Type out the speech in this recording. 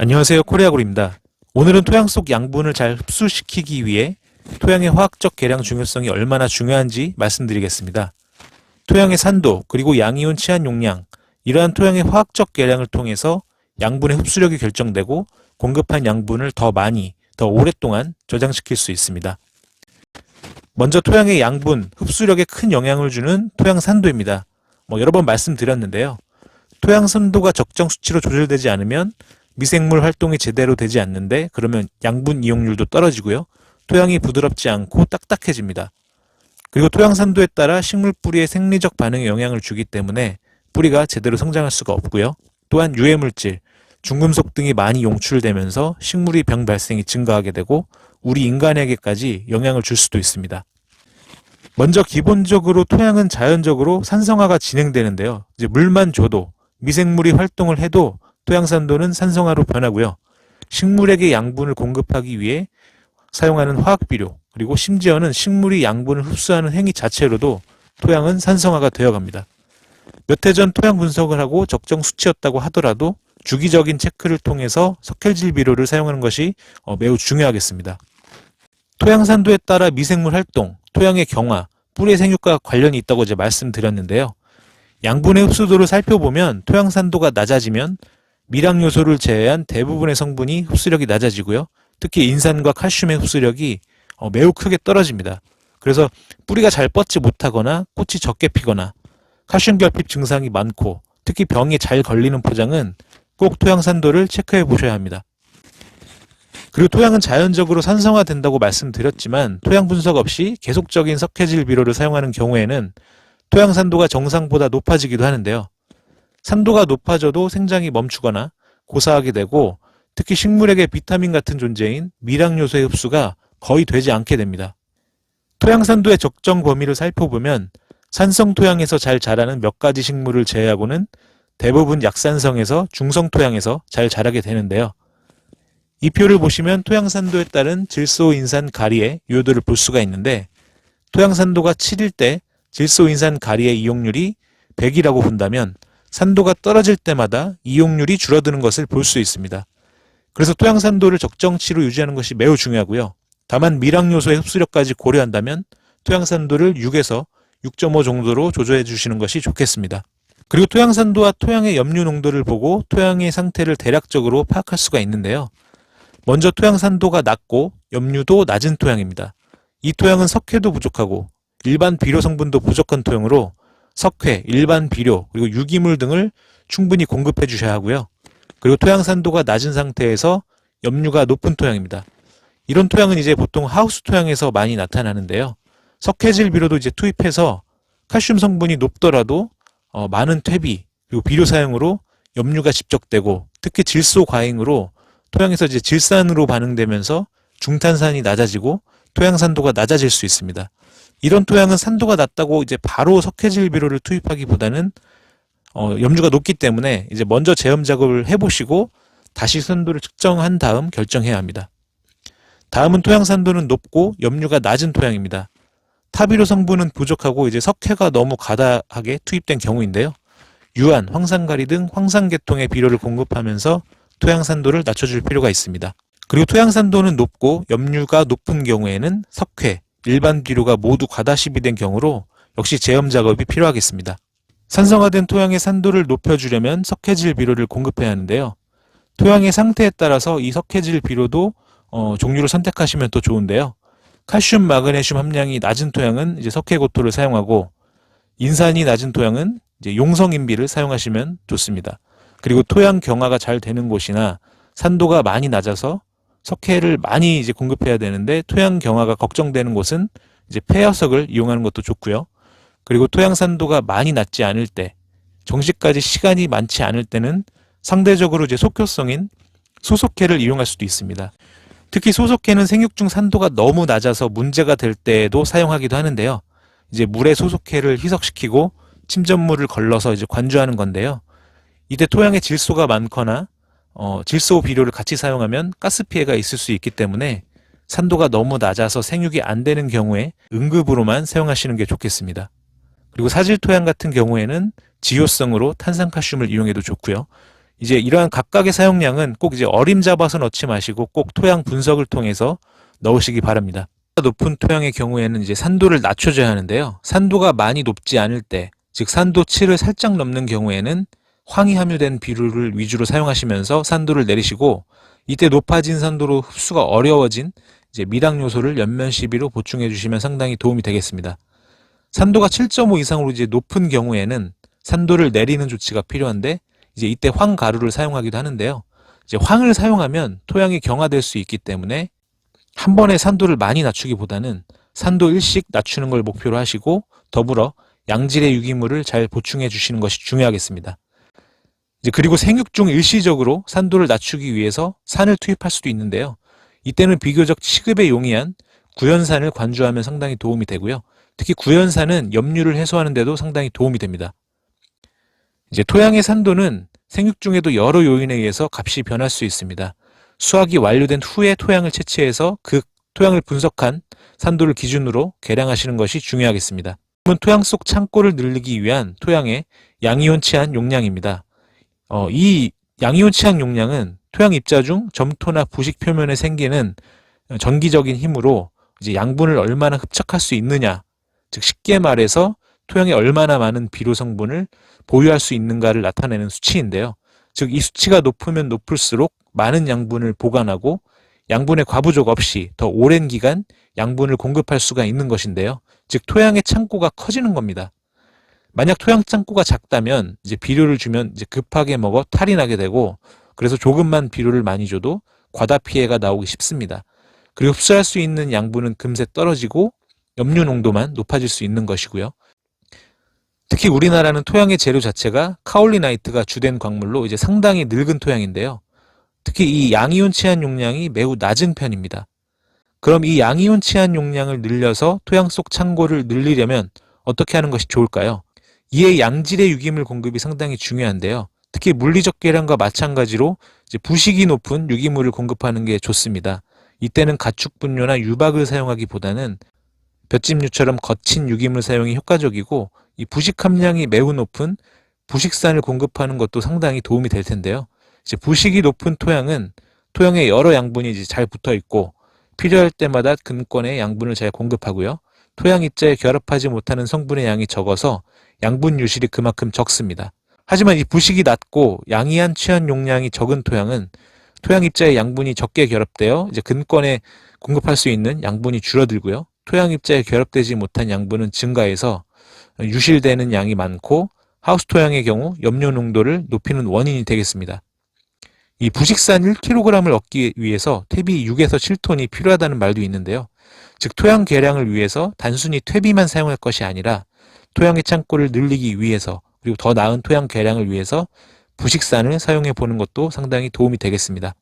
안녕하세요. 코리아골입니다. 오늘은 토양 속 양분을 잘 흡수시키기 위해 토양의 화학적 계량 중요성이 얼마나 중요한지 말씀드리겠습니다. 토양의 산도 그리고 양이온 치한 용량 이러한 토양의 화학적 계량을 통해서 양분의 흡수력이 결정되고 공급한 양분을 더 많이 더 오랫동안 저장시킬 수 있습니다. 먼저 토양의 양분 흡수력에 큰 영향을 주는 토양 산도입니다. 뭐 여러 번 말씀드렸는데요. 토양 산도가 적정 수치로 조절되지 않으면 미생물 활동이 제대로 되지 않는데 그러면 양분 이용률도 떨어지고요. 토양이 부드럽지 않고 딱딱해집니다. 그리고 토양 산도에 따라 식물 뿌리의 생리적 반응에 영향을 주기 때문에 뿌리가 제대로 성장할 수가 없고요. 또한 유해 물질, 중금속 등이 많이 용출되면서 식물이 병 발생이 증가하게 되고 우리 인간에게까지 영향을 줄 수도 있습니다. 먼저 기본적으로 토양은 자연적으로 산성화가 진행되는데요. 이제 물만 줘도 미생물이 활동을 해도 토양 산도는 산성화로 변하고요. 식물에게 양분을 공급하기 위해 사용하는 화학 비료 그리고 심지어는 식물이 양분을 흡수하는 행위 자체로도 토양은 산성화가 되어갑니다. 몇 해 전 토양 분석을 하고 적정 수치였다고 하더라도 주기적인 체크를 통해서 석회질 비료를 사용하는 것이 어, 매우 중요하겠습니다. 토양 산도에 따라 미생물 활동, 토양의 경화, 뿌리의 생육과 관련이 있다고 이제 말씀드렸는데요. 양분의 흡수도를 살펴보면 토양 산도가 낮아지면 미량 요소를 제외한 대부분의 성분이 흡수력이 낮아지고요. 특히 인산과 칼슘의 흡수력이 어, 매우 크게 떨어집니다. 그래서 뿌리가 잘 뻗지 못하거나 꽃이 적게 피거나 칼슘 결핍 증상이 많고 특히 병에 잘 걸리는 포장은 꼭 토양 산도를 체크해 보셔야 합니다. 그리고 토양은 자연적으로 산성화된다고 말씀드렸지만 토양 분석 없이 계속적인 석회질 비료를 사용하는 경우에는 토양 산도가 정상보다 높아지기도 하는데요. 산도가 높아져도 생장이 멈추거나 고사하게 되고 특히 식물에게 비타민 같은 존재인 미량 요소의 흡수가 거의 되지 않게 됩니다. 토양 산도의 적정 범위를 살펴보면 산성 토양에서 잘 자라는 몇 가지 식물을 제외하고는 대부분 약산성에서 중성 토양에서 잘 자라게 되는데요. 이 표를 보시면 토양 산도에 따른 질소 인산 가리의 요도를 볼 수가 있는데 토양 산도가 7일 때 질소 인산 가리의 이용률이 100이라고 본다면 산도가 떨어질 때마다 이용률이 줄어드는 것을 볼 수 있습니다. 그래서 토양 산도를 적정치로 유지하는 것이 매우 중요하고요. 다만 미량 요소의 흡수력까지 고려한다면 토양 산도를 6에서 6.5 정도로 조절해 주시는 것이 좋겠습니다. 그리고 토양 산도와 토양의 염류 농도를 보고 토양의 상태를 대략적으로 파악할 수가 있는데요. 먼저 토양 산도가 낮고 염류도 낮은 토양입니다. 이 토양은 석회도 부족하고 일반 비료 성분도 부족한 토양으로 석회, 일반 비료, 그리고 유기물 등을 충분히 공급해 주셔야 하고요. 그리고 토양 산도가 낮은 상태에서 염류가 높은 토양입니다. 이런 토양은 이제 보통 하우스 토양에서 많이 나타나는데요. 석회질 비료도 이제 투입해서 칼슘 성분이 높더라도 어, 많은 퇴비 그리고 비료 사용으로 염류가 집적되고 특히 질소 과잉으로 토양에서 이제 질산으로 반응되면서 중탄산이 낮아지고 토양 산도가 낮아질 수 있습니다. 이런 토양은 산도가 낮다고 이제 바로 석회질 비료를 투입하기보다는 어, 염류가 높기 때문에 이제 먼저 제염 작업을 해보시고 다시 산도를 측정한 다음 결정해야 합니다. 다음은 토양 산도는 높고 염류가 낮은 토양입니다. 타비료 성분은 부족하고 이제 석회가 너무 가다하게 투입된 경우인데요. 유한, 황산가리 등 황산계통의 비료를 공급하면서 토양 산도를 낮춰줄 필요가 있습니다. 그리고 토양 산도는 높고 염류가 높은 경우에는 석회, 일반 비료가 모두 과다 시비된 경우로 역시 제염 작업이 필요하겠습니다. 산성화된 토양의 산도를 높여주려면 석회질 비료를 공급해야 하는데요. 토양의 상태에 따라서 이 석회질 비료도 어, 종류를 선택하시면 또 좋은데요. 칼슘, 마그네슘 함량이 낮은 토양은 이제 석회고토를 사용하고 인산이 낮은 토양은 이제 용성인비를 사용하시면 좋습니다. 그리고 토양 경화가 잘 되는 곳이나 산도가 많이 낮아서 석회를 많이 이제 공급해야 되는데 토양 경화가 걱정되는 곳은 이제 폐화석을 이용하는 것도 좋고요. 그리고 토양 산도가 많이 낮지 않을 때 정식까지 시간이 많지 않을 때는 상대적으로 이제 속효성인 소속회를 이용할 수도 있습니다. 특히 소속회는 생육 중 산도가 너무 낮아서 문제가 될 때에도 사용하기도 하는데요. 이제 물에 소속회를 희석시키고 침전물을 걸러서 이제 관주하는 건데요. 이때 토양에 질소가 많거나 어, 질소 비료를 같이 사용하면 가스 피해가 있을 수 있기 때문에 산도가 너무 낮아서 생육이 안 되는 경우에 응급으로만 사용하시는 게 좋겠습니다. 그리고 사질 토양 같은 경우에는 지효성으로 탄산칼슘을 이용해도 좋고요. 이제 이러한 각각의 사용량은 꼭 이제 어림 잡아서 넣지 마시고 꼭 토양 분석을 통해서 넣으시기 바랍니다. 높은 토양의 경우에는 이제 산도를 낮춰줘야 하는데요. 산도가 많이 높지 않을 때, 즉 산도 7을 살짝 넘는 경우에는 황이 함유된 비료를 위주로 사용하시면서 산도를 내리시고 이때 높아진 산도로 흡수가 어려워진 이제 미당 요소를 연면 시비로 보충해 주시면 상당히 도움이 되겠습니다. 산도가 7.5 이상으로 이제 높은 경우에는 산도를 내리는 조치가 필요한데 이제 이때 황 가루를 사용하기도 하는데요. 이제 황을 사용하면 토양이 경화될 수 있기 때문에 한 번에 산도를 많이 낮추기보다는 산도 일씩 낮추는 걸 목표로 하시고 더불어 양질의 유기물을 잘 보충해 주시는 것이 중요하겠습니다. 이제 그리고 생육 중 일시적으로 산도를 낮추기 위해서 산을 투입할 수도 있는데요. 이때는 비교적 취급에 용이한 구연산을 관주하면 상당히 도움이 되고요. 특히 구연산은 염류를 해소하는 데도 상당히 도움이 됩니다. 이제 토양의 산도는 생육 중에도 여러 요인에 의해서 값이 변할 수 있습니다. 수확이 완료된 후에 토양을 채취해서 그 토양을 분석한 산도를 기준으로 계량하시는 것이 중요하겠습니다. 토양 속 창고를 늘리기 위한 토양의 양이온 치한 용량입니다. 어, 이 양이온 치한 용량은 토양 입자 중 점토나 부식 표면에 생기는 전기적인 힘으로 이제 양분을 얼마나 흡착할 수 있느냐, 즉 쉽게 말해서 토양에 얼마나 많은 비료 성분을 보유할 수 있는가를 나타내는 수치인데요. 즉 이 수치가 높으면 높을수록 많은 양분을 보관하고 양분의 과부족 없이 더 오랜 기간 양분을 공급할 수가 있는 것인데요. 즉 토양의 창고가 커지는 겁니다. 만약 토양 창고가 작다면 이제 비료를 주면 이제 급하게 먹어 탈이 나게 되고 그래서 조금만 비료를 많이 줘도 과다 피해가 나오기 쉽습니다. 그리고 흡수할 수 있는 양분은 금세 떨어지고 염류 농도만 높아질 수 있는 것이고요. 특히 우리나라는 토양의 재료 자체가 카올리나이트가 주된 광물로 이제 상당히 늙은 토양인데요. 특히 이 양이온 치한 용량이 매우 낮은 편입니다. 그럼 이 양이온 치한 용량을 늘려서 토양 속 창고를 늘리려면 어떻게 하는 것이 좋을까요? 이에 양질의 유기물 공급이 상당히 중요한데요. 특히 물리적 계량과 마찬가지로 이제 부식이 높은 유기물을 공급하는 게 좋습니다. 이때는 가축 분뇨나 유박을 사용하기보다는 볏짚류처럼 거친 유기물 사용이 효과적이고 이 부식 함량이 매우 높은 부식산을 공급하는 것도 상당히 도움이 될 텐데요. 이제 부식이 높은 토양은 토양에 여러 양분이 잘 붙어 있고 필요할 때마다 근권의 양분을 잘 공급하고요. 토양 입자에 결합하지 못하는 성분의 양이 적어서 양분 유실이 그만큼 적습니다. 하지만 이 부식이 낮고 양이한 취한 용량이 적은 토양은 토양 입자에 양분이 적게 결합되어 이제 근권에 공급할 수 있는 양분이 줄어들고요. 토양 입자에 결합되지 못한 양분은 증가해서 유실되는 양이 많고 하우스 토양의 경우 염료 농도를 높이는 원인이 되겠습니다. 이 부식산 1kg을 얻기 위해서 퇴비 6에서 7톤이 필요하다는 말도 있는데요. 즉 토양 개량을 위해서 단순히 퇴비만 사용할 것이 아니라 토양의 창고를 늘리기 위해서 그리고 더 나은 토양 개량을 위해서 부식산을 사용해 보는 것도 상당히 도움이 되겠습니다.